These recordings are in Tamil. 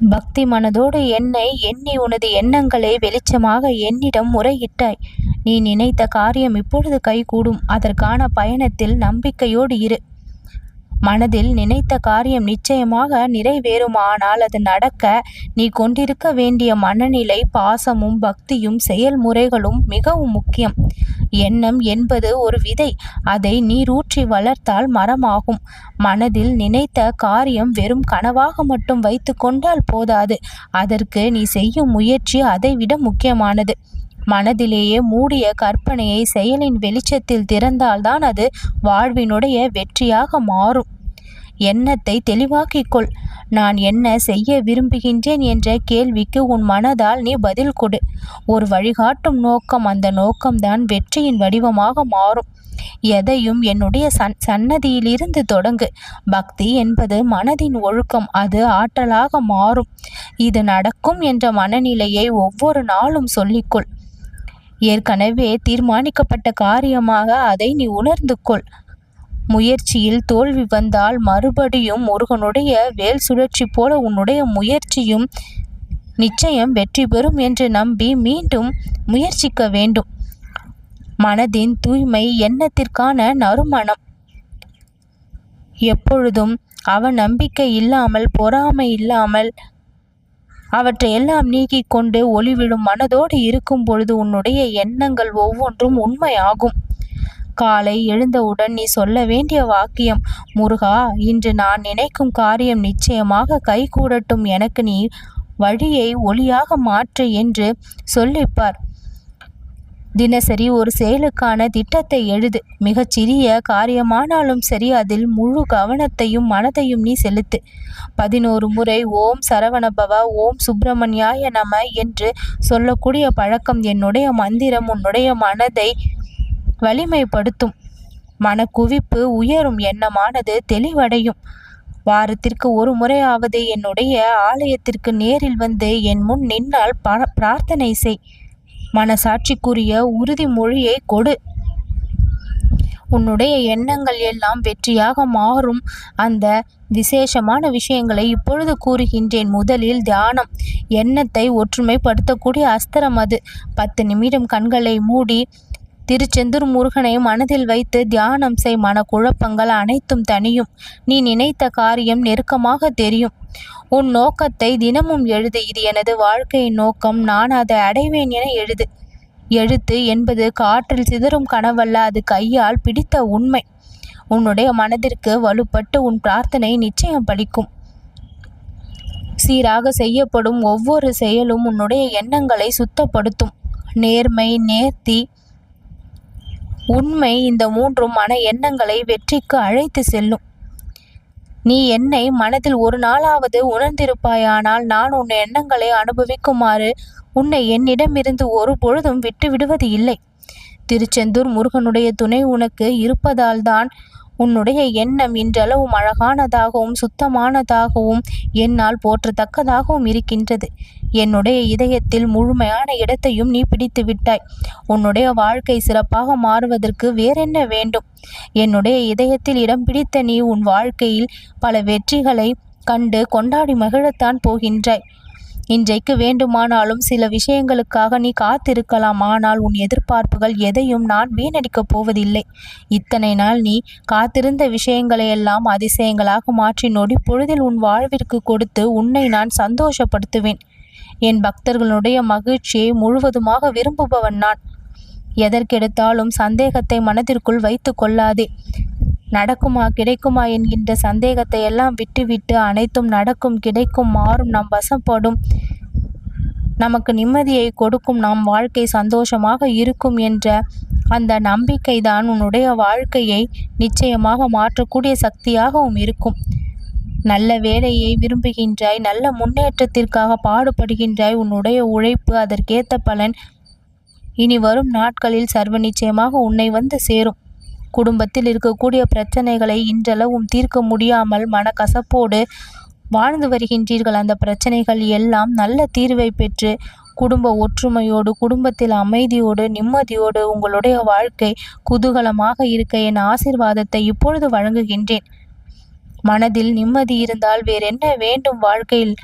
பக்தி மனதோடு என்னை எண்ணி உனது எண்ணங்களை வெளிச்சமாக என்னிடம் முறையிட்டாய். நீ நினைத்த காரியம் இப்பொழுது கைகூடும். அதற்கான பயணத்தில் நம்பிக்கையோடு இரு. மனதில் நினைத்த காரியம் நிச்சயமாக நிறைவேறும் ஆனால் அது நடக்க நீ கொண்டிருக்க வேண்டிய மனநிலை பாசமும் பக்தியும் செயல்முறைகளும் மிகவும் முக்கியம். எண்ணம் என்பது ஒரு விதை. அதை நீரூற்றி வளர்த்தால் மரமாகும். மனதில் நினைத்த காரியம் வெறும் கனவாக மட்டும் வைத்து கொண்டால் போதாது. அதற்கு நீ செய்யும் முயற்சி அதைவிட முக்கியமானது. மனதிலேயே மூடிய கற்பனையை செயலின் வெளிச்சத்தில் திறந்தால்தான் அது வாழ்வினுடைய வெற்றியாக மாறும். எண்ணத்தை தெளிவாக்கிக்கொள். நான் என்ன செய்ய விரும்புகின்றேன் என்ற கேள்விக்கு உன் மனதால் நீ பதில் கொடு. ஒரு வழிகாட்டும் நோக்கம் அந்த நோக்கம்தான் வெற்றியின் வடிவமாக மாறும். எதையும் என்னுடைய சன் சன்னதியிலிருந்து தொடங்கு. பக்தி என்பது மனதின் ஒழுக்கம் அது ஆற்றலாக மாறும். இது நடக்கும் என்ற மனநிலையை ஒவ்வொரு நாளும் சொல்லிக்கொள். ஏற்கனவே தீர்மானிக்கப்பட்ட காரியமாக அதை நீ உணர்ந்து கொள் முயற்சியில் தோல்வி வந்தால் மறுபடியும் முருகனுடைய வேல் சுழற்சி போல உன்னுடைய முயற்சியும் நிச்சயம் வெற்றி பெறும் என்று நம்பி மீண்டும் முயற்சிக்க வேண்டும். மனதின் தூய்மை எண்ணத்திற்கான நறுமணம். எப்பொழுதும் அவன் நம்பிக்கை இல்லாமல் பொறாமை இல்லாமல் அவற்றையெல்லாம் நீக்கிக் கொண்டு ஒளிவிடும் மனதோடு இருக்கும் பொழுது உன்னுடைய எண்ணங்கள் ஒவ்வொன்றும் உண்மையாகும். காலை எழுந்தவுடன் நீ சொல்ல வேண்டிய வாக்கியம் முருகா இன்று நான் நினைக்கும் காரியம் நிச்சயமாக கைகூடட்டும். எனக்கு நீ வழியை ஒளியாக மாற்று என்று சொல்லிப்பார். தினசரி ஒரு செயலுக்கான திட்டத்தை எழுது. மிகச் சிறிய காரியமானாலும் சரி அதில் முழு கவனத்தையும் மனதையும் நீ செலுத்து. பதினோரு முறை ஓம் சரவணபவ ஓம் சுப்பிரமணியாய நம என்று சொல்லக்கூடிய பழக்கம் என்னுடைய மந்திரம் உன்னுடைய மனதை வலிமைப்படுத்தும். மனக்குவிப்பு உயரும் எண்ணமானது தெளிவடையும். வாரத்திற்கு ஒரு முறையாவது என்னுடைய ஆலயத்திற்கு நேரில் வந்து என் முன் நின்னால் பிரார்த்தனை செய். மனசாட்சிக்குரிய உறுதிமொழியை கொடு. உன்னுடைய எண்ணங்கள் எல்லாம் வெற்றியாக மாறும். அந்த விசேஷமான விஷயங்களை இப்பொழுது கூறுகின்றேன். முதலில் தியானம். எண்ணத்தை ஒற்றுமைப்படுத்தக்கூடிய அஸ்திரம் அது. பத்து நிமிடம் கண்களை மூடி திருச்செந்தூர் முருகனை மனதில் வைத்து தியானம் செய் மன குழப்பங்கள் அனைத்தும் தனியும். நீ நினைத்த காரியம் நெருக்கமாக தெரியும். உன் நோக்கத்தை தினமும் எழுது. இது எனது வாழ்க்கையின் நோக்கம். நான் அதை அடைவேன் என எழுது. எழுத்து என்பது காற்றில் சிதறும் கனவல்ல. அது கையால் பிடித்த உண்மை. உன்னுடைய மனதிற்கு வலுப்பட்டு உன் பிரார்த்தனை நிச்சயம் பலிக்கும். சீராக செய்யப்படும் ஒவ்வொரு செயலும் உன்னுடைய எண்ணங்களை சுத்தப்படுத்தும். நேர்மை நேர்த்தி உண்மை இந்த மூன்றும் மன எண்ணங்களை வெற்றிக்கு அழைத்து செல்லும். நீ என்னை மனதில் ஒரு நாளாவது உணர்ந்திருப்பாயானால் நான் உன் எண்ணங்களை அனுபவிக்குமாறு உன்னை என்னிடமிருந்து ஒரு பொழுதும் விட்டு விடுவது இல்லை. திருச்செந்தூர் முருகனுடைய துணை உனக்கு இருப்பதால்தான் உன்னுடைய எண்ணம் இன்றளவும் அழகானதாகவும் சுத்தமானதாகவும் என்னால் போற்றத்தக்கதாகவும் இருக்கின்றது. என்னுடைய இதயத்தில் முழுமையான இடத்தையும் நீ பிடித்து விட்டாய். உன்னுடைய வாழ்க்கை சிறப்பாக மாறுவதற்கு வேறென்ன வேண்டும்? என்னுடைய இதயத்தில் இடம் பிடித்த நீ உன் வாழ்க்கையில் பல வெற்றிகளை கண்டு கொண்டாடி மகிழத்தான் போகின்றாய். இன்றைக்கு வேண்டுமானாலும் சில விஷயங்களுக்காக நீ காத்திருக்கலாம் ஆனால் உன் எதிர்பார்ப்புகள் எதையும் நான் வீணடிக்கப் போவதில்லை. இத்தனை நாள் நீ காத்திருந்த விஷயங்களையெல்லாம் அதிசயங்களாக மாற்றி நொடி பொழுதில் உன் வாழ்விற்கு கொடுத்து உன்னை நான் சந்தோஷப்படுத்துவேன். என் பக்தர்களுடைய மகிழ்ச்சியை முழுவதுமாக விரும்புபவன் நான். எதற்கெடுத்தாலும் சந்தேகத்தை மனதிற்குள் வைத்து கொள்ளாதே. நடக்குமா கிடைக்குமா என்கின்ற சந்தேகத்தை எல்லாம் விட்டுவிட்டு அனைத்தும் நடக்கும் கிடைக்கும் மாறும் நாம் வசப்படும். நமக்கு நிம்மதியை கொடுக்கும் நம் வாழ்க்கை சந்தோஷமாக இருக்கும் என்ற அந்த நம்பிக்கை தான் உன்னுடைய வாழ்க்கையை நிச்சயமாக மாற்றக்கூடிய சக்தியாகவும் இருக்கும். நல்ல வேலையை விரும்புகின்றாய் நல்ல முன்னேற்றத்திற்காக பாடுபடுகின்றாய் உன்னுடைய உழைப்பு அதற்கேற்ற பலன். இனி வரும் நாட்களில் சர்வ நிச்சயமாக உன்னை வந்து சேரும். குடும்பத்தில் இருக்கக்கூடிய பிரச்சனைகளை இன்றளவும் தீர்க்க முடியாமல் மனக்கசப்போடு வாழ்ந்து வருகின்றீர்கள். அந்த பிரச்சனைகள் எல்லாம் நல்ல தீர்வை பெற்று குடும்ப ஒற்றுமையோடு குடும்பத்தில் அமைதியோடு நிம்மதியோடு உங்களுடைய வாழ்க்கை குதூகலமாக இருக்க என் ஆசிர்வாதத்தை இப்பொழுது வழங்குகின்றேன். மனதில் நிம்மதி இருந்தால் வேறென்ன வேண்டும் வாழ்க்கையில்?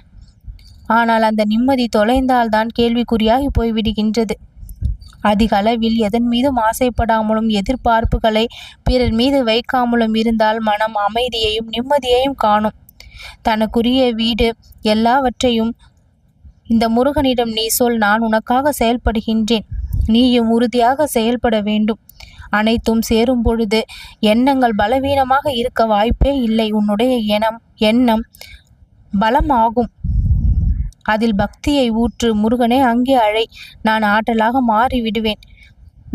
ஆனால் அந்த நிம்மதி தொலைந்தால்தான் கேள்விக்குறியாகி போய்விடுகின்றது. அதிக அளவில் எதன் மீதும் ஆசைப்படாமலும் எதிர்பார்ப்புகளை பிறர் மீது வைக்காமலும் இருந்தால் மனம் அமைதியையும் நிம்மதியையும் காணும். தனக்குரிய வீடு எல்லாவற்றையும் இந்த முருகனிடம் நீ சொல் நான் உனக்காக செயல்படுகின்றேன். நீயும் உறுதியாக செயல்பட வேண்டும். அனைத்தும் சேரும் பொழுது எண்ணங்கள் பலவீனமாக இருக்க வாய்ப்பே இல்லை. உன்னுடைய எண்ணம் எண்ணம் பலமாகும். அதில் பக்தியை ஊற்று முருகனே அங்கே அழை நான் ஆற்றலாக மாறி விடுவேன்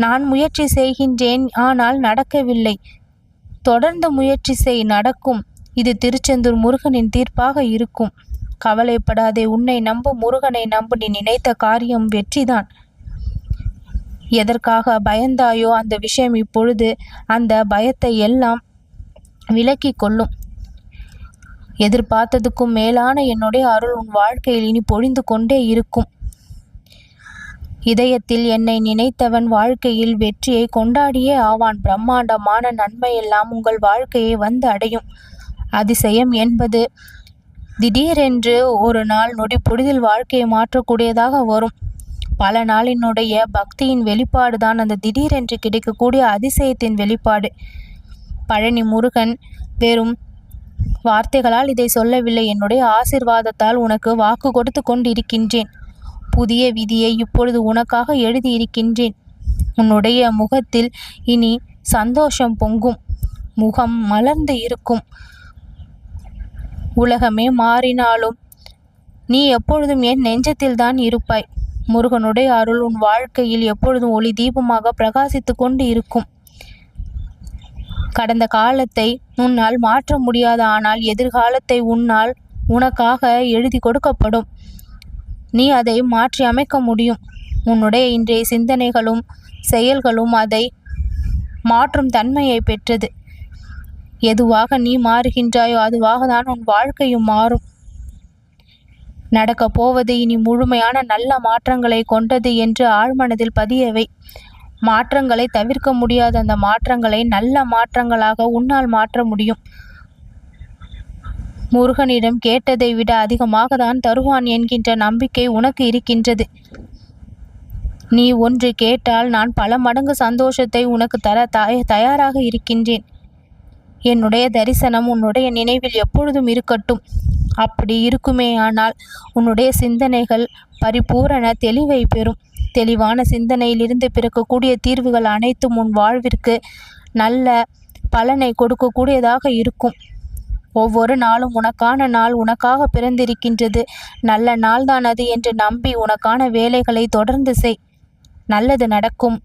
நான் முயற்சி செய்கின்றேன் ஆனால் நடக்கவில்லை. தொடர்ந்து முயற்சி செய் நடக்கும். இது திருச்செந்தூர் முருகனின் தீர்ப்பாக இருக்கும். கவலைப்படாதே உன்னை நம்பு முருகனை நம்பு நீ நினைத்த காரியம் வெற்றிதான். எதற்காக பயந்தாயோ அந்த விஷயம் இப்பொழுது அந்த பயத்தை எல்லாம் விலக்கி கொள்ளும். எதிர்பார்த்ததுக்கும் மேலான என்னுடைய அருள் உன் வாழ்க்கையில் இனி பொழிந்து கொண்டே இருக்கும். இதயத்தில் என்னை நினைத்தவன் வாழ்க்கையில் வெற்றியை கொண்டாடியே ஆவான். பிரம்மாண்டமான நன்மையெல்லாம் உங்கள் வாழ்க்கையை வந்து அடையும். அதிசயம் என்பது திடீரென்று ஒரு நாள் நொடி பொழுதில் வாழ்க்கையை மாற்றக்கூடியதாக வரும். பல நாளினுடைய பக்தியின் வெளிப்பாடு தான் அந்த திடீரென்று கிடைக்கக்கூடிய அதிசயத்தின் வெளிப்பாடு. பழனி முருகன் வெறும் வார்த்தைகளால் இதை சொல்லவில்லை. என்னுடைய ஆசிர்வாதத்தால் உனக்கு வாக்கு கொடுத்து கொண்டிருக்கின்றேன். புதிய விதியை இப்பொழுது உனக்காக எழுதியிருக்கின்றேன். உன்னுடைய முகத்தில் இனி சந்தோஷம் பொங்கும். முகம் மலர்ந்து இருக்கும். உலகமே மாறினாலும் நீ எப்பொழுதும் என் நெஞ்சத்தில் தான் இருப்பாய். முருகனுடைய அருள் உன் வாழ்க்கையில் எப்பொழுதும் ஒளி தீபமாக பிரகாசித்து கொண்டு இருக்கும் கடந்த காலத்தை உன்னால் மாற்ற முடியாத ஆனால் எதிர்காலத்தை உன்னால் உனக்காக எழுதி கொடுக்கப்படும். நீ அதை மாற்றி அமைக்க முடியும். உன்னுடைய இன்றைய சிந்தனைகளும் செயல்களும் அதை மாற்றும் தன்மையை பெற்றது. எதுவாக நீ மாறுகின்றாயோ அதுவாக தான் உன் வாழ்க்கையும் மாறும். நடக்கப் போவது இனி முழுமையான நல்ல மாற்றங்களை கொண்டது என்று ஆழ்மனதில் பதியவை. மாற்றங்களை தவிர்க்க முடியாத அந்த மாற்றங்களை நல்ல மாற்றங்களாக உன்னால் மாற்ற முடியும். முருகனிடம் கேட்டதை விட அதிகமாக தான் தருவான் என்கின்ற நம்பிக்கை உனக்கு இருக்கின்றது. நீ ஒன்று கேட்டால் நான் பல மடங்கு சந்தோஷத்தை உனக்கு தர தய தயாராக இருக்கின்றேன். என்னுடைய தரிசனம் உன்னுடைய நினைவில் எப்பொழுதும் இருக்கட்டும். அப்படி இருக்குமே ஆனால் உன்னுடைய சிந்தனைகள் பரிபூரண தெளிவை பெறும். தெளிவான சிந்தனையிலிருந்து பிறக்கக்கூடிய தீர்வுகள் அனைத்தும் உன் வாழ்விற்கு நல்ல பலனை கொடுக்கக்கூடியதாக இருக்கும். ஒவ்வொரு நாளும் உனக்கான நாள் உனக்காக பிறந்திருக்கின்றது. நல்ல நாள்தான் அது என்று நம்பி உனக்கான வேலைகளை தொடர்ந்து செய். நல்லது நடக்கும்.